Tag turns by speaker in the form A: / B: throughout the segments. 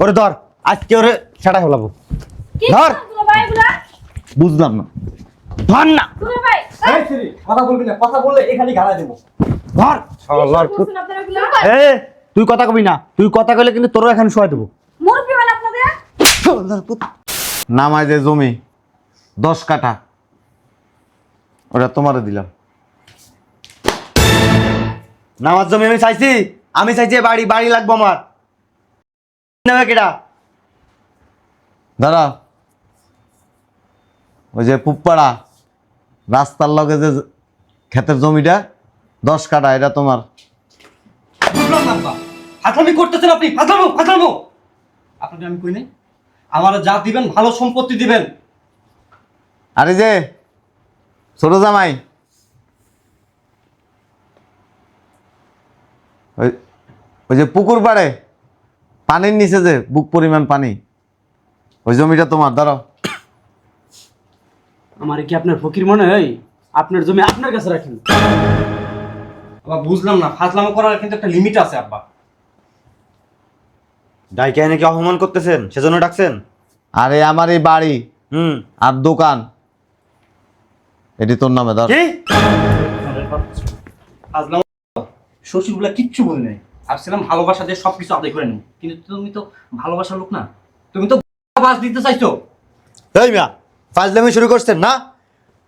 A: ওরে ধর আজকে ওরে সেটা হলাবো।
B: কি
A: ধর। বুঝলাম না। ধর না।
B: দুলা ভাই
C: এই সিরি কথা বলবি না কথা বললে এখানে গাড়াই দেবো।
A: ধর। শালার এ তুই কথা কবি না। তুই কথা কইলে কিন্তু তোরও এখানে শোয়া দেবো। নামায় যে জমি দশ কাঠা। ওটা তোমারে দিলাম। নামাজ জমি আমি চাইছি আমি চাইছি বাড়ি বাড়ি লাগবো আমার। নেবে কেডা? দাঁড়া। ওই যে পুপ্পাড়া রাস্তার লগে যে ক্ষেতের জমিটা দশ কাঠা এটা তোমার।
C: বুঝলাম না আব্বা। ফাজলামি করতেছেন আপনি। ফাজলামো ফাজলামো। আপনাকে আমি কই নাই? আমার যা দিবেন ভালো সম্পত্তি দিবেন।
A: আরে যে ছোট জামাই। ওই ওই যে পুকুর পাড়ে। পানির নিচে যে বুক পরিমাণ পানি ওই জমিটা তোমার দাঁড়াও।
D: আমার কি আপনার ফকির মনে হয়? আপনার জমি আপনার কাছে রাখেন?
C: আব্বা বুঝলাম না ফাজলামো করার কিন্তু একটা লিমিট আছে আব্বা।
A: ডাইকে নাকি অপমান করতেছেন? সেজন্য ডাকছেন? আরে আমার এই বাড়ি হুম। আর দোকান। এটি তোর নামে ধর
C: কি? ফাজলামো শ্বশুরগুলা কিচ্ছু বলি নাই। ভাবছিলাম ভালোবাসা দিয়ে সবকিছু আদায় করে নেব। কিন্তু তুমি তো ভালোবাসার লোক না। তুমি তো বাস দিতে চাইছো।
A: এই মিয়া ফাজলামি শুরু করছেন না?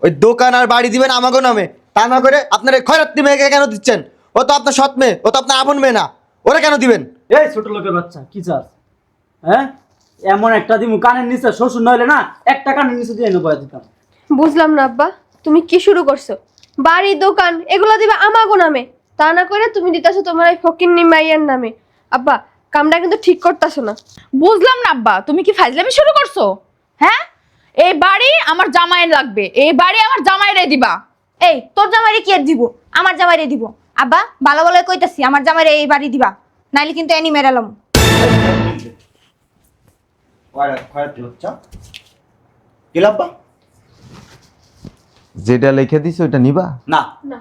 A: ওই দোকান আর বাড়ি দিবেন আমাকে নামে। তা না করে আপনার এই খয়রাত্রি মেয়েকে কেন দিচ্ছেন? ও তো আপনার সৎ মেয়ে ও তো আপনার আপন মেয়ে না। ওরা কেন দিবেন?
D: এই ছোট লোকের বাচ্চা কি চাস? হ্যাঁ? এমন একটা দিমু কানের নিচে শ্বশুর নইলে না একটা কানের নিচে দিয়ে এনে বয়া দিতাম।
E: বুঝলাম না আব্বা তুমি কি শুরু করছ? বাড়ি দোকান এগুলো দিবে আমাগো নামে। তা না করে তুমি দিতেছো তোমার এই ফকির মাইয়ার নামে। আব্বা কামটা কিন্তু ঠিক করতেছো না।
F: বুঝলাম না আব্বা তুমি কি ফাইজলামি শুরু করছ? হ্যাঁ? এই বাড়ি আমার জামাইয়ের লাগবে এই বাড়ি আমার জামাইরে দিবা।
G: এই তোর জামাইরে কি আর দিব? আমার জামাইরে দিব। আব্বা ভালো ভালো কইতাছি আমার জামাইরে এই বাড়ি দিবা নাইলে কিন্তু এনি মেরালাম
A: যেটা লিখে দিছো ওইটা নিবা?
D: না।
E: না।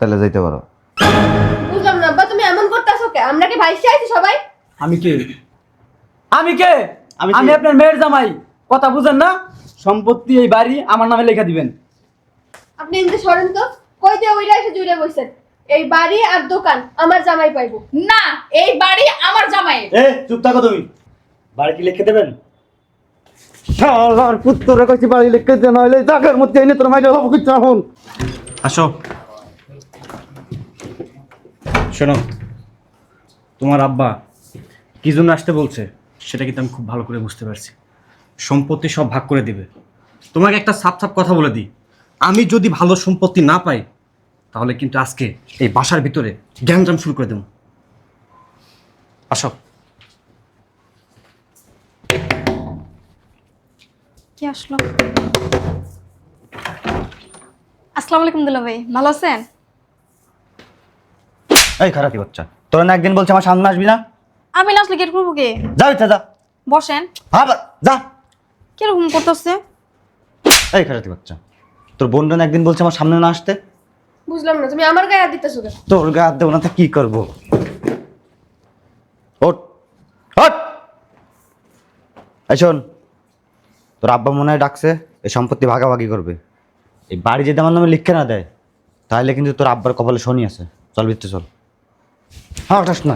A: তাহলে যাইতে পারো।
E: বুঝলাম না আব্বা তুমি এমন করতেছো কে? আমরা কি ভাইসে সবাই?
D: আমি কে? আমি কে?
A: আমি
D: আমি আপনার মেয়ের জামাই। কথা বুঝেন না? সম্পত্তি এই বাড়ি আমার নামে লেখা দিবেন।
E: আপনি সরেন তো। কই দিয়ে ওইরা এসে জুড়ে বসছেন এই বাড়ি আর দোকান আমার জামাই পাইবো।
F: না এই বাড়ি আমার জামাইয়ের।
A: এ চুপ থাকো তুমি। বাড়ি কি লিখে দেবেন? শালার পুত্তরে কইছি বাড়ি লিখে দে নইলে জাগার মধ্যে এনে তোর মাইরে হব
C: আসো। শোনো, তোমার আব্বা কি জন্য আসতে বলছে, সেটা কিন্তু আমি খুব ভালো করে বুঝতে পারছি। সম্পত্তি সব ভাগ করে দিবে। তোমাকে একটা সাপ সাপ কথা বলে দিই। আমি যদি ভালো সম্পত্তি না পাই, তাহলে কিন্তু আজকে এই বাসার ভিতরে জ্ঞানজাম শুরু করে দেবো। আসো।
G: কি আসলো? আসসালামু আলাইকুম দুলা ভাই ভালো আছেন?
A: এই খারাপই বাচ্চা তোর না একদিন বলছে আমার সামনে আসবি না?
G: আমি না আসলে গেট করব কে?
A: যা ইচ্ছা যা।
G: বসেন।
A: হ্যাঁ যা।
G: কীরকম করতেছে?
A: এই খারাপই বাচ্চা তোর বোনটা না একদিন বলছে আমার সামনে না আসতে?
E: বুঝলাম না তুমি আমার গায়ে হাত দিতেছো কেন?
A: তোর গা হাত দেবো না তা কি করব? ওট ওট এই শোন তোর আব্বা মনে হয় ডাকছে এই সম্পত্তি ভাগাভাগি করবে। এই বাড়ি যদি আমার নামে লিখে না দেয় তাহলে কিন্তু তোর আব্বার কপালে শনি আছে। চল ভিতরে চল। ওঠাস না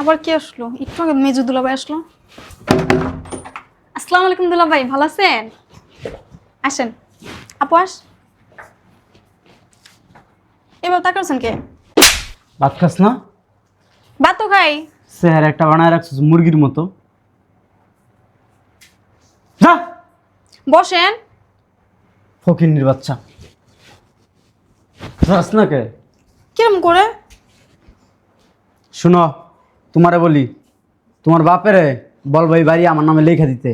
G: আবার কে আসলো? একটু আগে মেজু দুলা ভাই আসলো। আসসালামু আলাইকুম দুলা ভাই ভালো আছেন? আসেন। আপু আস। এবার তাকাচ্ছেন কে?
D: ভাত খাস না?
G: ভাত তো খাই।
D: স্যার একটা বানায় রাখছিস মুরগির মতো। যা!
G: বসেন।
D: ফকির বাচ্চা। যাস না কে?
G: কিরম করে?
D: শুনো তোমারে বলি তোমার বাপেরে বল ভাই বাড়ি আমার নামে লেখা দিতে।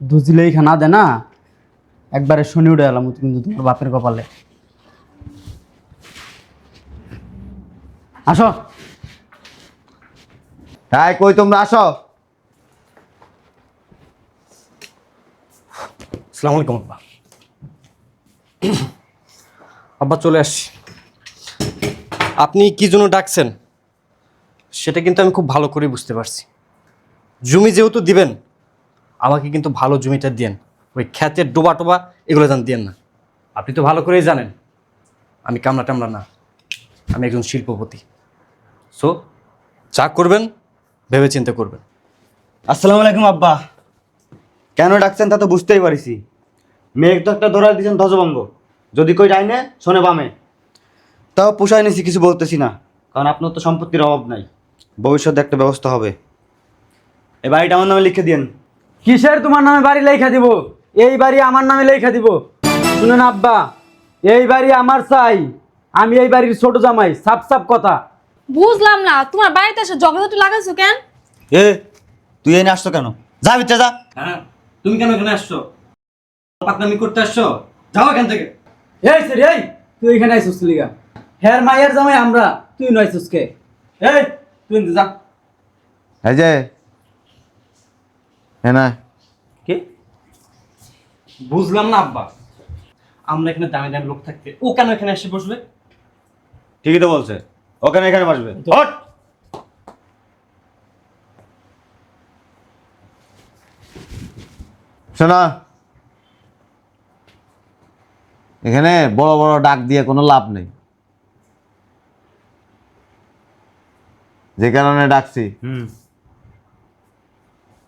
D: দুজি লেখা না দে না একবারে শনি উঠে এলাম কিন্তু তোমার বাপের কপালে। আসো।
A: হ্যাঁ কই তোমরা? আসো।
C: আসসালামু আলাইকুম আব্বা। আব্বা, চলে আসছি। আপনি কি জন্য ডাকছেন? সেটা কিন্তু আমি খুব ভালো করে বুঝতে পারছি। জমি যেহেতু দিবেন, আমাকে কিন্তু ভালো জমিটা দিয়েন ওই খ্যাতের ডোবা টোবা এগুলো যেন দিয়েন না। আপনি তো ভালো করেই জানেন, আমি কামলা টামলা না। আমি একজন শিল্পপতি। সো যা করবেন ভেবে চিন্তা করবেন।
A: আসসালামু আলাইকুম, আব্বা। কেন ডাকছেন তা তো বুঝতেই পারিছি। মেঘ তো একটা দৌড়াই দিয়েছেন ধ্বজভঙ্গ। যদি কই ডাইনে শোনে বামে। তাও পোষায় নিছি কিছু বলতেছি না। কারণ আপনার তো সম্পত্তির অভাব নাই। ভবিষ্যতে একটা ব্যবস্থা হবে। এ বাড়িটা আমার নামে লিখে দিন
D: কিসের তোমার নামে বাড়ি লেখা দিব? এই বাড়ি আমার নামে লেখা দিব। শুনেন আব্বা এই বাড়ি আমার চাই। আমি এই বাড়ির ছোট জামাই সাপ সাপ কথা।
B: বুঝলাম না তোমার বাড়িতে এসে জগদাটু লাগাইছো কেন?
A: এ তুই এনে আসছো কেন? যা বিচ্ছে যা।
C: হ্যাঁ তুমি কেন এখানে আসছো? পাকনামি করতে আসছো? যাও এখান থেকে।
D: এই সে এই! তুই এখানে আইসুস লিগা হের মায়ের জামাই আমরা তুই নয়সুস কে? এই তুই যা।
H: এই যে হ্যাঁ না।
D: কি?
C: বুঝলাম না আব্বা। আমরা এখানে দামি দামি লোক থাকতে ও কেন এখানে এসে বসবে?
A: ঠিকই তো বলছে। ওখানে এখানে বসবে? হট
H: শোনা এখানে বড় বড় ডাক দিয়ে কোনো লাভ নেই। যে কারণে ডাকছি।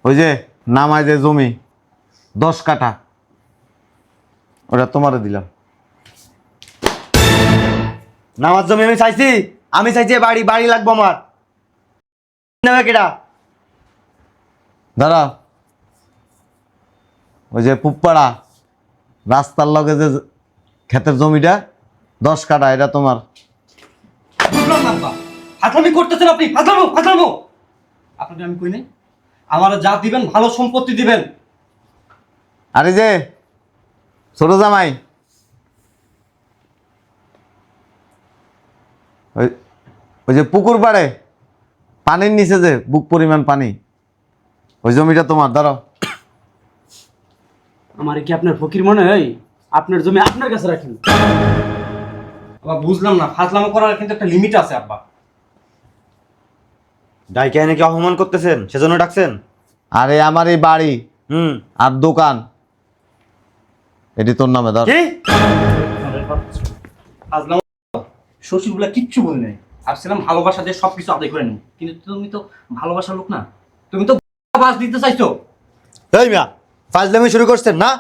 H: ওই যে নামায় যে জমি দশ কাঠা ওটা তোমারে দিলাম।
A: নামাজ জমি আমি চাইছি আমি চাইছি বাড়ি বাড়ি লাগবো আমার। কেটা
H: দাঁড়া ওই যে পুপ্পাড়া রাস্তার লগে যে ক্ষেতের জমিটা দশ কাটা এটা তোমার।
C: বুঝলাম না আব্বা ফাজলামি করতেছেন আপনি আপনাকে আমি কই নাই? আমার যা দিবেন ভালো সম্পত্তি দিবেন।
H: আরে যে ছোট জামাই ওই ওই যে পুকুর পাড়ে পানির নিচে যে বুক পরিমাণ পানি ওই জমিটা তোমার ধরো।
D: আমার কি আপনার ফকির মনে হয়? আপনার জমি আপনার কাছে রাখেন।
C: আব্বা বুঝলাম না ফাজলামো করার কিন্তু একটা লিমিট আছে আব্বা।
A: ডাইকে এনে কি অপমান করতেছেন? সেজন্য ডাকছেন?
H: আরে আমার এই বাড়ি
A: হুম।
H: আর দোকান। এটি তোর নামে ধর।
A: কি?
C: ফাজলামো শ্বশুরগুলা কিচ্ছু বলি নাই। ভাবছিলাম ভালোবাসা দিয়ে সব কিছু আদায় করে নেব কিন্তু তুমি তো ভালোবাসার লোক না। তুমি তো বাস দিতে চাইছো।
A: এই মিয়া ফাজলামি শুরু করছেন না?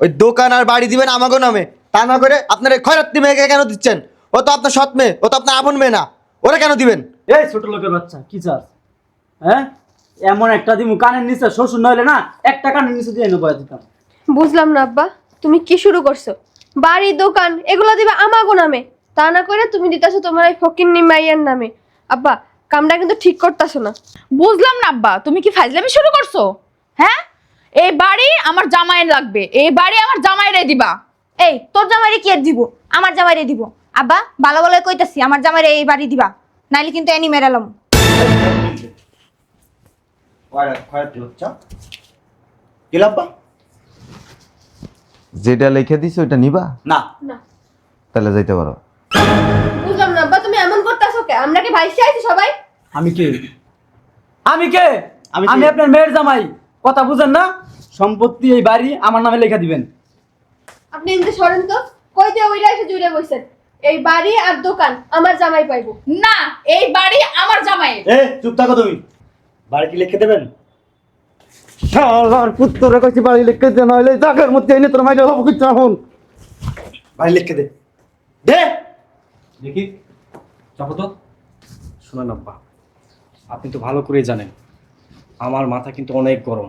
A: ওই দোকান আর বাড়ি দিবেন আমাকে নামে। তা না করে আপনার এই খয়রাত্রি মেয়েকে কেন দিচ্ছেন? ও তো আপনার সৎ মেয়ে ও তো আপনার আপন মেয়ে না। ওরা কেন দিবেন?
D: এই ছোট লোকের বাচ্চা কি চাস? হ্যাঁ? এমন একটা দিমু কানের নিচে শ্বশুর নইলে না একটা কানের নিচে দিয়ে নেব দিতাম।
E: বুঝলাম না আব্বা তুমি কি শুরু করছ? বাড়ি দোকান এগুলো দিবে আমাগো নামে। তা না করে তুমি দিতেছো তোমার এই ফকিন্নি মাইয়ার নামে। আব্বা কামটা কিন্তু ঠিক করতেছো না।
F: বুঝলাম না আব্বা তুমি কি ফাইজলামি শুরু করছ? হ্যাঁ? এই বাড়ি আমার জামাইয়ের লাগবে। এই বাড়ি আমার জামাইরে দিবা।
G: এই তোর জামাইরে কি আর দিব? আমার জামাইরে দিব। আব্বা ভালো ভালো কইতাছি আমার জামাইরে এই বাড়ি দিবা। নাইলে কিন্তু এনি মেরালাম
H: যেটা লিখে দিছো ওইটা নিবা?
A: না।
E: না।
H: তাহলে যাইতে পারো।
E: বুঝলাম না আব্বা তুমি এমন করতেছো কে? আমরা কি ভাইসে আছি সবাই?
D: কে? আমি কে?
A: আমি কে?
D: আমি আপনার মেয়ের জামাই। কথা বুঝেন না? সম্পত্তি এই বাড়ি আমার নামে লেখা দিবেন।
E: আপনি এনতে সরেন তো। কই দিয়ে ওইটা এসে জুড়ে বসেন এই বাড়ি আর দোকান আমার জামাই পাইবো।
F: না এই বাড়ি আমার জামাইয়ের।
A: এ চুপ থাকো তুমি। বাড়ি কি লিখে দেবেন?
H: শালার পুত্তরে কইছি বাড়ি লিখে দে নইলে জাগের মধ্যে এনে তোর মাইরে হব কিছু এখন
A: বাড়ি লিখে দে। দে!
C: দেখি। যাব তো। শোনেন আব্বা আপনি তো ভালো করেই জানেন। আমার মাথা কিন্তু অনেক গরম।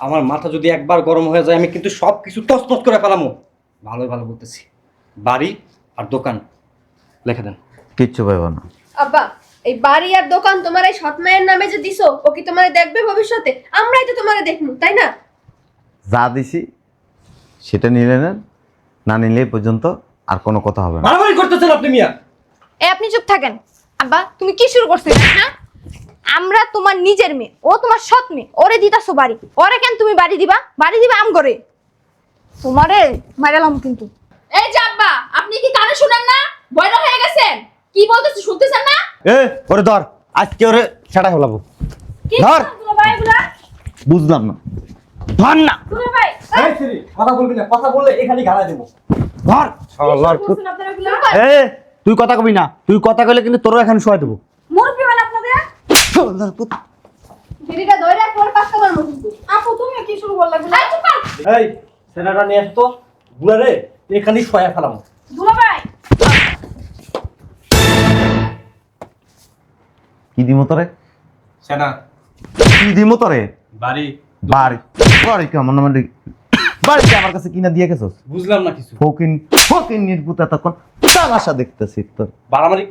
C: আমার মাথা যদি একবার গরম হয়ে যায় আমি কিন্তু সব কিছু তছনছ করে ফেলামো। ভালো ভালো বলতেছি। বাড়ি আর দোকান। লেখা দেন।
H: কিচ্ছু পাইব না।
E: আব্বা এই বাড়ি আর দোকান তোমার এই সৎ মায়ের নামে যে দিছো ও কি তোমারে দেখবে ভবিষ্যতে? আমরাই তো তোমারে দেখব তাই না?
H: যা দিছি সেটা নিলে নেন না নিলে এই পর্যন্ত আর কোনো কথা হবে না।
C: মারামারি করতেছেন আপনি মিয়া?
G: এ আপনি চুপ থাকেন। আব্বা তুমি কি শুরু করছ হ্যাঁ? আমরা তোমার নিজের মেয়ে ও তোমার সৎ মেয়ে ওরে দিতাছো বাড়ি। ওরে কেন তুমি বাড়ি দিবা? বাড়ি দিবা আম করে তোমারে মারালাম কিন্তু।
F: এই যে আব্বা আপনি কি কানে শুনেন না? বয়রা হয়ে গেছেন। কি বলতেছি শুনতেছেন না?
A: এ ওরে ধর আজকে ওরে সেটা ফেলাবো
B: কি
A: ধর।
H: বুঝলাম না।
A: ধর না।
B: ভাই
C: কথা বলবি না কথা বললে এখানে গাড়া দেবো।
A: ধর। শালার এ তুই কথা কবি না তুই কথা কইলে কিন্তু তোরও এখন শোয়া দেবো। শালার পুত।
E: বিড়িটা ধরে একবার পাক্কা মারবো কিন্তু।
B: আপু তুমি কি শুরু করলা এই চুপ কর।
C: এই সেনাটা নিয়ে আসতো বুড়া রে এখানে শয়া ফেলাম।
B: দুলা ভাই।
H: কি দিমো তোরে?
C: সেনা।
H: কি দিমো তোরে?
C: বাড়ি।
H: বাড়ি। বাড়ি কি আমার নামে লিখ- আমার কাছে কিনা দিয়ে গেছস?
C: বুঝলাম না কিছু।
H: ফকিন ফকিন নির্বুত তখন তামাশা দেখতেছি তোর।
C: বাড়ামারি।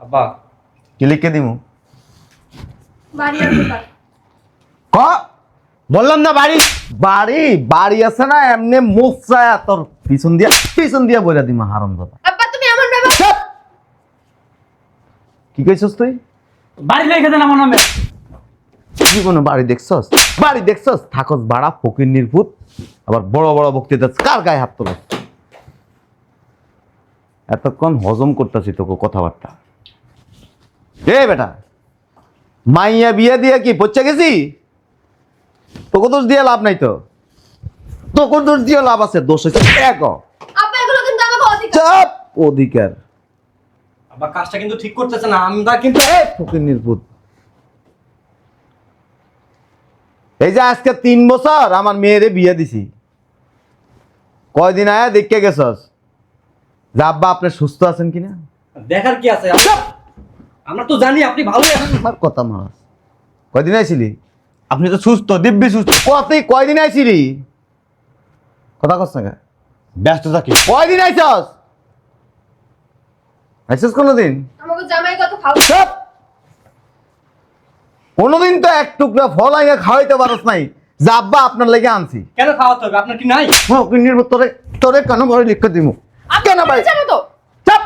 C: আব্বা
H: কি লিখে দিমু।
E: বাড়ি
H: ক?
A: বললাম না বাড়ি।
H: বাড়ি বাড়ি আছে না এমনি মুসায়া তোর পিছন দিয়া পিছন দিয়া বইরা দিমা হারাম দাদা।
E: আব্বা তুমি এমন ব্যবহার
H: কি কইছস তুই?
D: বাড়ি লেখা দেন আমার নামে
H: জীবনে বাড়ি দেখছস? বাড়ি দেখছস? থাকস বাড়া ফকির নির্ভূত আবার বড় বড় বক্তৃতা কার গায়ে হাত তোল এতক্ষণ হজম করতেছি তোকে কথাবার্তা। এ বেটা মাইয়া বিয়ে দিয়ে কি পচে গেছি? তোকে দোষ দিয়ে লাভ নাই তো। তোকে দোষ দিয়ে লাভ আছে দোষ হচ্ছে এক।
E: আব্বা এগুলো কিন্তু আমাকে অধিকার।
H: চাপ অধিকার।
C: আব্বা কাজটা কিন্তু ঠিক করতেছে না আমরা কিন্তু
H: ফকির নির্ভূত এই যে আজকে তিন বছর আমার মেয়েরে বিয়ে দিছি। কয়দিন আয়া দেখে গেছস? যে আব্বা আপনি সুস্থ আছেন কিনা?
C: দেখার কি আছে? আমরা- তো জানি আপনি ভালো আছেন।
H: আমার কথা মারাস কয়দিন আইছিলি?
A: আপনি তো সুস্থ দিব্যি সুস্থ।
H: কত কয়দিন আইছিলি? কথা কস না
A: ব্যস্ত থাকি।
H: কয়দিন আইছস? আইছস কোনোদিন?
E: আমাকে জামাই কত খাও!
H: কোনোদিন তো এক টুকরা ফল আইয়া খাওয়াইতে পারস নাই। যে আব্বা আপনার লেগে আনছি।
C: কেন খাওয়াতে হবে? আপনার কি নাই?
H: নির্ভূত তোরে তোরে কেন ঘরে লিখে দিমু? কেন ভাই
F: যাব তো
H: চাপ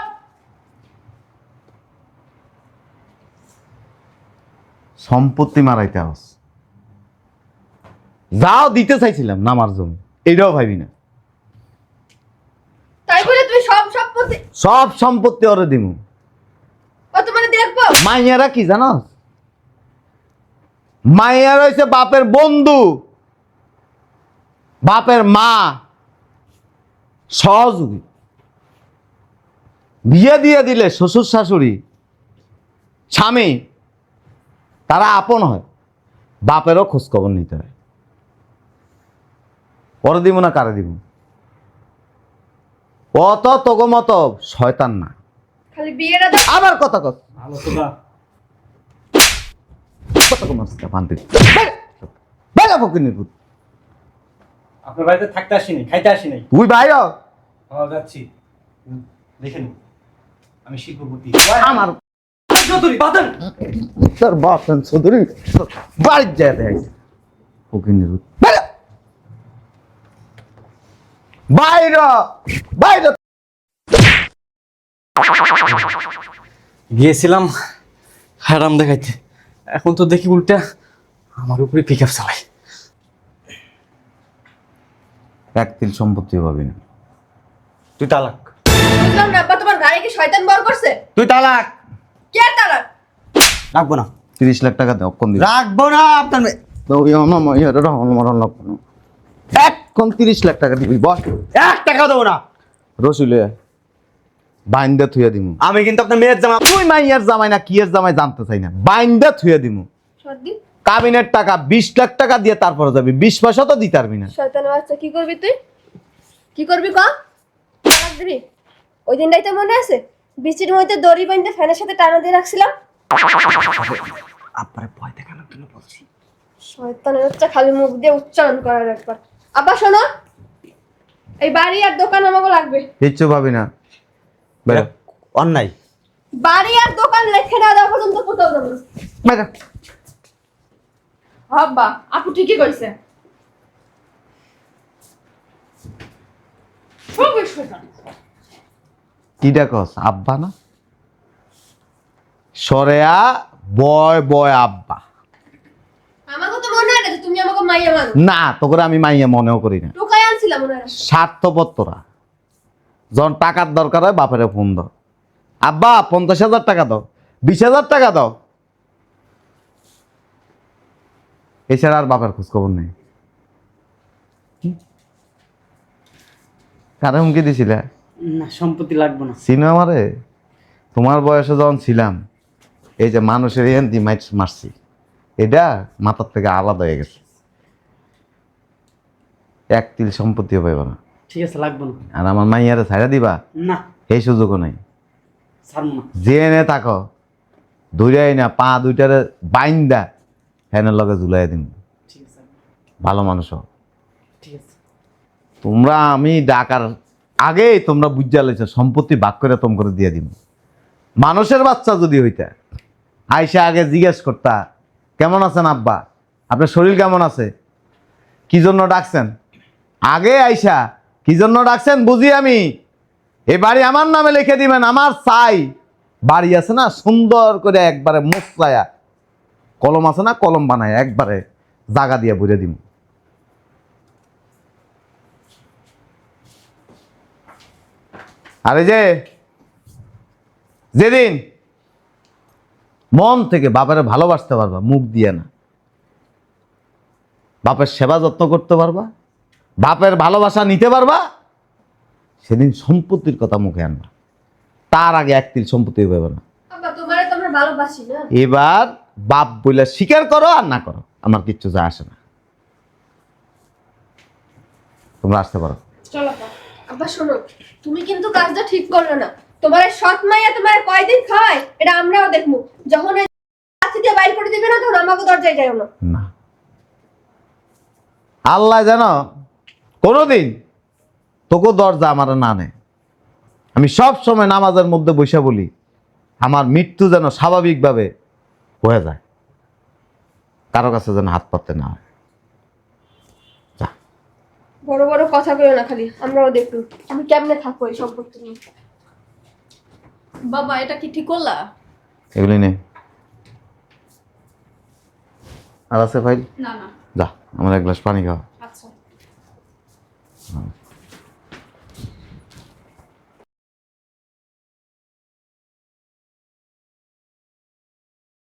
H: সম্পত্তি মারাইতে আস যাও দিতে চাইছিলাম নামার জমি এটাও ভাবি না।
E: তাই বলে তুমি সব সম্পত্তি
H: সব সম্পত্তি ওরে দিমু।
E: কত মানে দেখব?
H: মাইয়ারা কি জানোস? মাইয়ার হয়েছে বাপের বন্ধু বাপের মা সহযোগী। বিয়ে দিয়ে দিলে শ্বশুর শাশুড়ি স্বামী তারা আপন হয়। বাপেরও খোঁজখবর নিতে হয়। পরে দিব না কারে দিব? অত তোগো মতো শয়তান না। আবার কথা কথা। কত বাইরে পুত।
C: আপনার বাড়িতে থাকতে আসিনি খাইতে আসিনি।
H: তুই বাইর
C: যাচ্ছি। দেখে আমি শিল্পপতি।
H: আমার
C: চৌধুরী বাদন
H: তোর বাপ চৌধুরী বাড়ির যায় দেখ ফকির পুত বাইরে। বাইর বাইরে।
C: গিয়েছিলাম হ্যারাম দেখাইতে। এখন তো দেখি উল্টা আমার উপরে পিক আপ চালাই
H: এক তিল সম্পত্তি পাবি না।
A: তুই তালাক।
E: বুঝলাম না আব্বা তোমার গাড়ি কি শয়তান বর করছে?
A: তুই তালাক!
E: কে আর
A: রাখব না।
H: তিরিশ লাখ টাকা দেও কম দিবি।
A: রাখব না আপনার মেয়ে-
H: এখন তিরিশ লাখ টাকা দিবি বস।
A: এক টাকাও দেবো না।
H: রসুলে বাইন্দা থুয়া দিমু।
A: আমি কিন্তু আপনার মেয়ের জামা
H: তুই মাইয়ার জামাই না কিয়ের জামাই জানতে চাই না। বাইন্দা থুয়া দিমু।
E: সর্দি?
H: কাবিনের টাকা বিশ লাখ টাকা দিয়ে তারপরে যাবি বিশ পয়সা তো দিতে পারবি না।
E: শয়তানের বাচ্চা কি করবি তুই? কি করবি ক? দিবি? ওই দিনটাই তো মনে আছে? বৃষ্টির মধ্যে দড়ি বাঁধতে ফ্যানের সাথে টানা দিয়ে রাখছিলাম।
H: আপনারে ভয় দেখানোর জন্য বলছি।
E: শয়তানের বাচ্চা খালি মুখ দিয়ে উচ্চারণ করার একবার। আব্বা শোনো। এই বাড়ি আর দোকান আমাকে লাগবে।
H: কিচ্ছু ভাবি না। বেরো।
A: অন্যায়।
E: বাড়ি আর দোকান লেখে না দেওয়া পর্যন্ত কোথাও যাব না।
H: বেরো।
F: আব্বা আপু ঠিকই কইছে। খুবই শয়তান।
H: কি ডাকস আব্বা না? সরেয়া বয় বয় আব্বা।
E: না
H: তোকে আমি মাইয়া মনেও করি না।
E: টোকাই আনছিলাম মনে হয় না।
H: স্বার্থপর তোরা যখন টাকার দরকার হয় বাপেরে ফোন দাও। আব্বা পঞ্চাশ হাজার টাকা দাও বিশ হাজার টাকা দাও। এছাড়া আর বাপের খোঁজ খবর নেই? কারে হুমকি দিছিলে?
D: না সম্পত্তি লাগবে না।
H: চিনো আমারে তোমার বয়সে যখন ছিলাম এই যে মানুষের এন্তি মারছি এটা মাথার থেকে আলাদা হয়ে গেছে। এক তিল সম্পত্তিও পাইব না।
D: ঠিক আছে লাগবে না।
H: আর আমার মাইয়ারে ছাইড়া দিবা?
D: না।
H: এই সুযোগও নাই।
D: ছাড়বো না।
H: যে এনে থাকো ধুইরাই না পা দুইটারে বাইন্দা ফ্যানের লগে ঝুলাই দিন।
D: ঠিক আছে।
H: ভালো মানুষ।
D: ঠিক আছে।
H: তোমরা আমি ডাকার আগেই তোমরা বুঝা লাইছো, সম্পত্তি ভাগ করে তোম করে দিয়ে দিব মানুষের বাচ্চা যদি হইতা, আইসা আগে জিজ্ঞেস করতা, কেমন আছেন আব্বা? আপনার শরীর কেমন আছে? কি জন্য ডাকছেন? আগে আইসা, কি জন্য ডাকছেন বুঝি আমি? এই বাড়ি আমার নামে লিখে দিবেন, আমার চাই। বাড়ি আছে না, সুন্দর করে একবারে মোসলায়া কলম আছে না, কলম বানায় একবারে জাগা দিয়ে বুঝে দিব আরে যে যেদিন মন থেকে বাপের ভালোবাসতে পারবা মুখ দিয়ে না। বাপের সেবা যত্ন করতে পারবা বাপের ভালোবাসা নিতে পারবা সেদিন সম্পত্তির কথা মুখে আনবা। তার আগে এক তিল সম্পত্তি পাবে না। এবার বাপ বলে স্বীকার করো আর না করো আমার কিচ্ছু যায় আসে না। তোমরা আসতে পারো।
B: চলো
E: আব্বা, শোনো, তুমি কিন্তু কাজটা ঠিক করল না। তোমার সৎ মাইয়া তোমার কয়দিন খায়, এটা আমরাও দেখব। যখন এই দিয়ে বাইর করে দিবে না, তখন আমাকে দরজায় যাইও না।
H: আল্লাহ জানো কোনোদিন তোকে দরজা আমার না নেয় আমি সব সময় নামাজের মধ্যে বসে বলি, আমার মৃত্যু যেন স্বাভাবিকভাবে হয়ে যায়। কারও কাছে যেন হাত পাততে না হয়।
E: বড় বড় কথা কইও না খালি আমরাও দেখব আমি কেমনে থাকব এই সম্পর্কে নিয়ে?
B: বাবা এটা কি ঠিক করলা?
H: এগুলি নেই আর আছে ভাই?
B: না না।
H: যা আমার এক গ্লাস পানি খাওয়া
B: আচ্ছা।